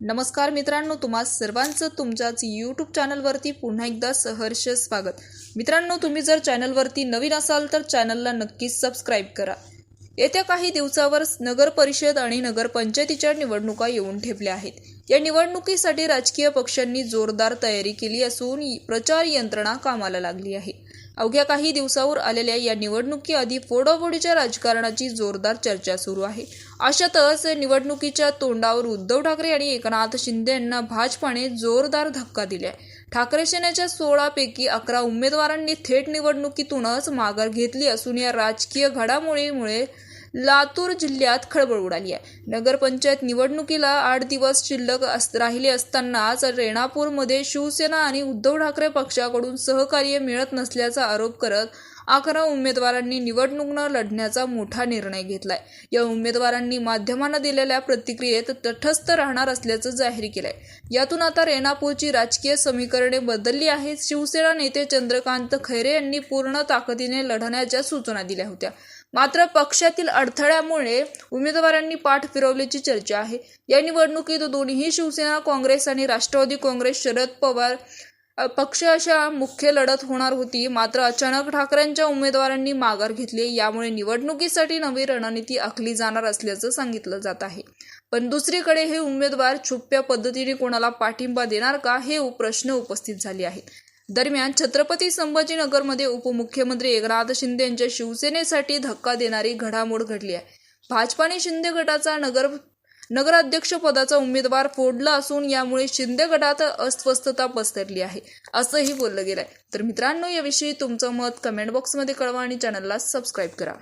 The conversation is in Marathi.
नमस्कार मित्रांनो तुम्हा सर्वांचं तुमच्याच यूट्यूब चॅनलवरती पुन्हा एकदा सहर्ष स्वागत. मित्रांनो तुम्ही जर चॅनलवरती नवीन असाल तर चॅनलला नक्कीच सबस्क्राईब करा. येत्या काही दिवसावर नगर परिषद आणि नगरपंचायतीच्या निवडणुका येऊन ठेपल्या आहेत. या निवडणुकीसाठी राजकीय पक्षांनी जोरदार तयारी केली असून प्रचार यंत्रणा कामाला लागली आहे. अवघ्या काही दिवसावर आलेल्या या निवडणुकीआधी फोडाफोडीच्या राजकारणाची जोरदार चर्चा सुरू आहे. अशातच निवडणुकीच्या तोंडावर उद्धव ठाकरे आणि एकनाथ शिंदे यांना भाजपाने जोरदार धक्का दिलाय. ठाकरे सेनेच्या सोळापैकी अकरा उमेदवारांनी थेट निवडणुकीतूनच माघार घेतली असून या राजकीय घडामोडीमुळे लातूर जिल्ह्यात खळबळ उडाली आहे. नगरपंचायत निवडणुकीला आठ दिवस शिल्लक अस राहिले असतानाच रेणापूरमध्ये शिवसेना आणि उद्धव ठाकरे पक्षाकडून सहकार्य मिळत नसल्याचा आरोप करत अकरा उमेदवारांनी निवडणूक न लढण्याचा मोठा निर्णय घेतलाय. या उमेदवारांनी माध्यमांना दिलेल्या प्रतिक्रियेत तटस्थ राहणार असल्याचं जाहीर केलंय. यातून आता रेणापूरची राजकीय समीकरणे बदलली आहेत. शिवसेना नेते चंद्रकांत खैरे यांनी पूर्ण ताकदीने लढण्याच्या सूचना दिल्या होत्या. मात्र पक्षातील अडथळ्यामुळे उमेदवारांनी पाठ फिरवल्याची चर्चा आहे. या निवडणुकीत दोन्ही शिवसेना काँग्रेस आणि राष्ट्रवादी काँग्रेस शरद पवार पक्ष अशा मुख्य लढत होणार होती. मात्र अचानक ठाकरेंच्या उमेदवारांनी माघार घेतली. यामुळे निवडणुकीसाठी नवी रणनीती आखली जाणार असल्याचं सांगितलं जात आहे. पण दुसरीकडे हे उमेदवार छुप्या पद्धतीने कोणाला पाठिंबा देणार का हे प्रश्न उपस्थित झाले आहेत. दरम्यान छत्रपती संभाजीनगरमध्ये उपमुख्यमंत्री एकनाथ शिंदे यांच्या शिवसेनेसाठी धक्का देणारी घडामोड घडली आहे. भाजपाने शिंदे गटाचा नगर नगराध्यक्षपदाचा उमेदवार फोडला असून यामुळे शिंदे गटात अस्वस्थता पसरली आहे असंही बोललं गेलंय. तर मित्रांनो याविषयी तुमचं मत कमेंट बॉक्समध्ये कळवा आणि चॅनलला सबस्क्राईब करा.